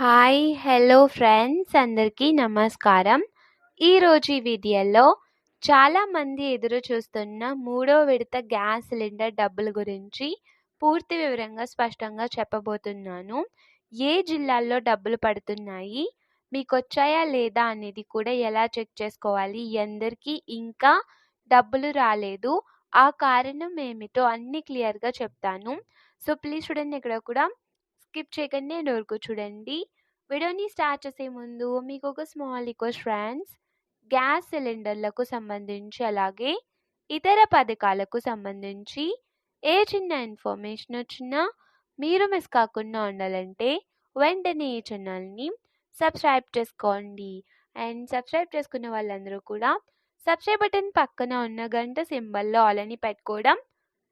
Hi hello friends అందరికీ నమస్కారం. ఈరోజు ఈ వీడియోలో చాలామంది ఎదురు చూస్తున్న మూడో విడత గ్యాస్ సిలిండర్ డబ్బుల గురించి పూర్తి వివరంగా స్పష్టంగా చెప్పబోతున్నాను. ఏ జిల్లాల్లో డబ్బులు పడుతున్నాయి? మీకు వచ్చాయా లేదా అనేది కూడా ఎలా చెక్ చేసుకోవాలి? ఎందరికీ ఇంకా డబ్బులు రాలేదు. ఆ కారణం ఏమిటో అన్ని క్లియర్గా చెప్తాను. సో ప్లీజ్ చూడండి ఇక్కడ కూడా స్కిప్ చేయకండి నేను వరకు చూడండి. వీడియోని స్టార్ట్ చేసే ముందు మీకు ఒక స్మాల్ రిక్వెస్ట్ ఫ్రెండ్స్. గ్యాస్ సిలిండర్లకు సంబంధించి అలాగే ఇతర పథకాలకు సంబంధించి ఏ చిన్న ఇన్ఫర్మేషన్ వచ్చినా మీరు మిస్ కాకుండా ఉండాలంటే వెంటనే ఈ ఛానల్ని సబ్స్క్రైబ్ చేసుకోండి. అండ్ సబ్స్క్రైబ్ చేసుకున్న వాళ్ళందరూ కూడా సబ్స్క్రైబ్ బటన్ పక్కన ఉన్న గంట సింబల్లో ఆల్ అని పెట్టుకోవడం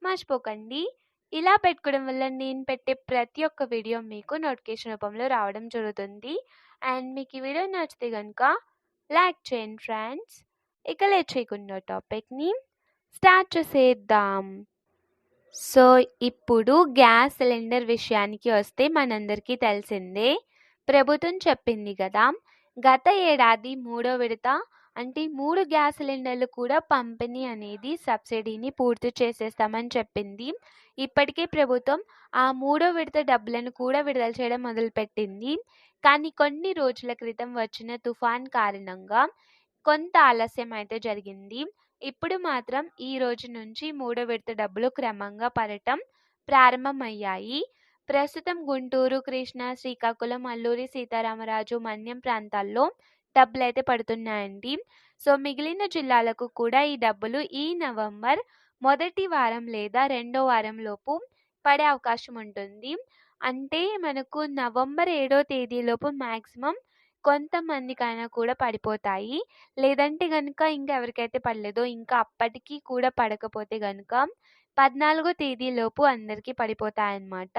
మర్చిపోకండి. ఇలా పెట్టుకోవడం వల్ల నేను పెట్టే ప్రతి ఒక్క వీడియో మీకు నోటిఫికేషన్ రూపంలో రావడం జరుగుతుంది. అండ్ మీకు ఈ వీడియో నచ్చితే కనుక లైక్ చేయండి ఫ్రెండ్స్. ఇక లేట్ చేయకుండా టాపిక్ని స్టార్ట్ చేసేద్దాం. సో ఇప్పుడు గ్యాస్ సిలిండర్ విషయానికి వస్తే మనందరికీ తెలిసిందే. ప్రభుత్వం చెప్పింది కదా గత ఏడాది మూడో విడత అంటే మూడు గ్యాస్ సిలిండర్లు కూడా పంపిణీ అనేది సబ్సిడీని పూర్తి చేసేస్తామని చెప్పింది. ఇప్పటికే ప్రభుత్వం ఆ మూడో విడత డబ్బులను కూడా విడుదల చేయడం మొదలుపెట్టింది. కానీ కొన్ని రోజుల క్రితం వచ్చిన తుఫాన్ కారణంగా కొంత ఆలస్యం అయితే జరిగింది. ఇప్పుడు మాత్రం ఈ రోజు నుంచి మూడో విడత డబ్బులు క్రమంగా పడటం ప్రారంభమయ్యాయి. ప్రస్తుతం గుంటూరు కృష్ణా శ్రీకాకుళం అల్లూరి సీతారామరాజు మన్యం ప్రాంతాల్లో డబ్బులు అయితే పడుతున్నాయండి. సో మిగిలిన జిల్లాలకు కూడా ఈ డబ్బులు ఈ నవంబర్ మొదటి వారం లేదా రెండో వారం లోపు పడే అవకాశం ఉంటుంది. అంటే మనకు నవంబర్ ఏడో తేదీలోపు మ్యాక్సిమం కొంతమందికైనా కూడా పడిపోతాయి. లేదంటే కనుక ఇంకా ఎవరికైతే పడలేదో ఇంకా అప్పటికీ కూడా పడకపోతే కనుక పద్నాలుగో తేదీలోపు అందరికీ పడిపోతాయన్నమాట.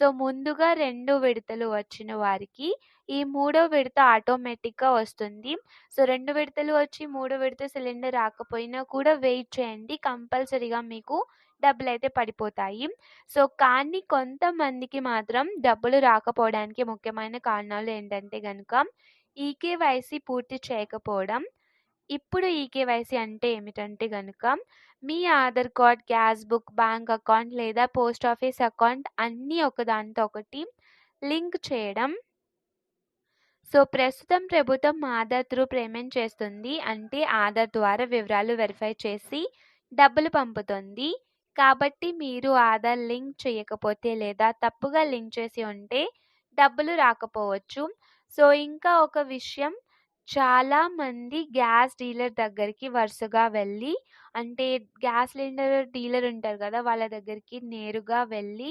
సో ముందుగా రెండు విడతలు వచ్చిన వారికి ఈ మూడో విడత ఆటోమేటిక్గా వస్తుంది. సో రెండు విడతలు వచ్చి మూడో విడత సిలిండర్ రాకపోయినా కూడా వెయిట్ చేయండి. కంపల్సరీగా మీకు డబ్బులు అయితే పడిపోతాయి. సో కానీ కొంతమందికి మాత్రం డబ్బులు రాకపోవడానికి ముఖ్యమైన కారణాలు ఏంటంటే కనుక ఈకేవైసీ పూర్తి చేయకపోవడం ఇప్పుడు ఈ కేవైసీ అంటే ఏమిటంటే కనుక మీ Aadhaar card gas book bank account లేదా పోస్ట్ ఆఫీస్ అకౌంట్ అన్నీ ఒకదానితో ఒకటి లింక్ చేయడం. సో ప్రస్తుతం ప్రభుత్వం ఆధార్ త్రూ పేమెంట్ చేస్తుంది. అంటే ఆధార్ ద్వారా వివరాలు వెరిఫై చేసి డబ్బులు పంపుతుంది. కాబట్టి మీరు ఆధార్ లింక్ చేయకపోతే లేదా తప్పుగా లింక్ చేసి ఉంటే డబ్బులు రాకపోవచ్చు. సో ఇంకా ఒక విషయం చాలామంది గ్యాస్ డీలర్ దగ్గరికి వరుసగా వెళ్ళి అంటే గ్యాస్ సిలిండర్ డీలర్ ఉంటారు కదా వాళ్ళ దగ్గరికి నేరుగా వెళ్ళి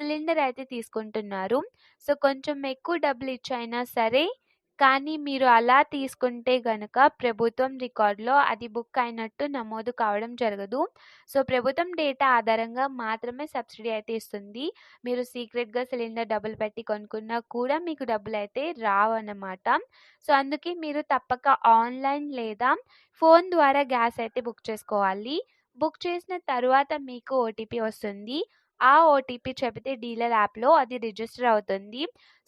సిలిండర్ అయితే తీసుకుంటున్నారు. సో కొంచెం ఎక్కువ డబ్బులు ఇచ్చైనా సరే కానీ మీరు అలా తీసుకుంటే గనక ప్రభుత్వం రికార్డులో అది బుక్ అయినట్టు నమోదు కావడం జరగదు. సో ప్రభుత్వం డేటా ఆధారంగా మాత్రమే సబ్సిడీ అయితే ఇస్తుంది. మీరు సీక్రెట్గా సిలిండర్ డబ్బులు పెట్టి కొనుక్కున్నా కూడా మీకు డబ్బులు అయితే రావు అన్నమాట సో అందుకే మీరు తప్పక ఆన్లైన్ లేదా ఫోన్ ద్వారా గ్యాస్ అయితే బుక్ చేసుకోవాలి. బుక్ చేసిన తర్వాత మీకు ఓటీపీ వస్తుంది. ఆ ఓటీపీ చెబితే డీలర్ యాప్లో అది రిజిస్టర్ అవుతుంది.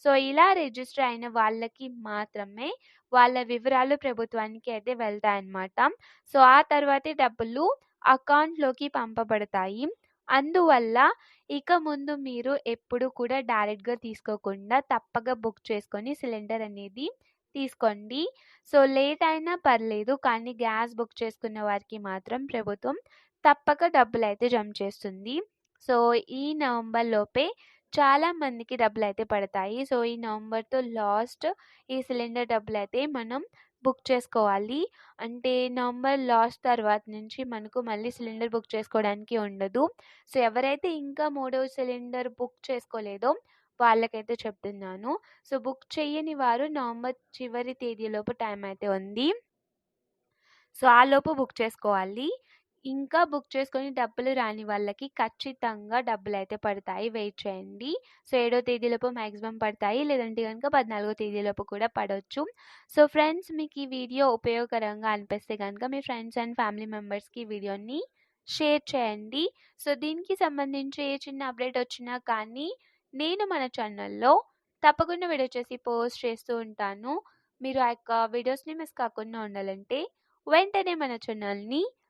సో ఇలా రిజిస్టర్ అయిన వాళ్ళకి మాత్రమే వాళ్ళ వివరాలు ప్రభుత్వానికి అయితే వెళ్తాయన్నమాట. సో ఆ తర్వాతే డబ్బులు అకౌంట్లోకి పంపబడతాయి. అందువల్ల ఇక ముందు మీరు ఎప్పుడు కూడా డైరెక్ట్గా తీసుకోకుండా తప్పగా బుక్ చేసుకొని సిలిండర్ అనేది తీసుకోండి. సో లేట్ అయినా పర్లేదు కానీ గ్యాస్ బుక్ చేసుకున్న వారికి మాత్రం ప్రభుత్వం తప్పక డబ్బులు అయితే జమ చేస్తుంది. సో ఈ నవంబర్ లోపే చాలా మందికి డబ్బులు అయితే పడతాయి. సో ఈ నవంబర్తో లాస్ట్ ఈ సిలిండర్ డబ్బులు అయితే మనం బుక్ చేసుకోవాలి. అంటే నవంబర్ లాస్ట్ తర్వాత నుంచి మనకు మళ్ళీ సిలిండర్ బుక్ చేసుకోవడానికి ఉండదు. సో ఎవరైతే ఇంకా మూడవ సిలిండర్ బుక్ చేసుకోలేదో వాళ్ళకైతే చెప్తున్నాను. సో బుక్ చేయని వారు నవంబర్ చివరి తేదీలోపు టైం అయితే ఉంది. సో ఆ లోపు బుక్ చేసుకోవాలి. ఇంకా బుక్ చేసుకొని డబ్బులు రాని వాళ్ళకి ఖచ్చితంగా డబ్బులు అయితే పడతాయి. వెయిట్ చేయండి. సో ఏడో తేదీలోపు మ్యాక్సిమం పడతాయి. లేదంటే కనుక పద్నాలుగో తేదీలోపు కూడా పడవచ్చు సో ఫ్రెండ్స్ మీకు ఈ వీడియో ఉపయోగకరంగా అనిపిస్తే కనుక మీ ఫ్రెండ్స్ అండ్ ఫ్యామిలీ మెంబర్స్కి ఈ వీడియోని షేర్ చేయండి. సో దీనికి సంబంధించి ఏ చిన్న అప్డేట్ వచ్చినా కానీ నేను మన ఛానల్లో తప్పకుండా వీడియో చేసి పోస్ట్ చేస్తూ ఉంటాను. మీరు ఆ యొక్క వీడియోస్‌ని మిస్ కాకుండా ఉండాలంటే వెంటనే మన ఛానల్‌ని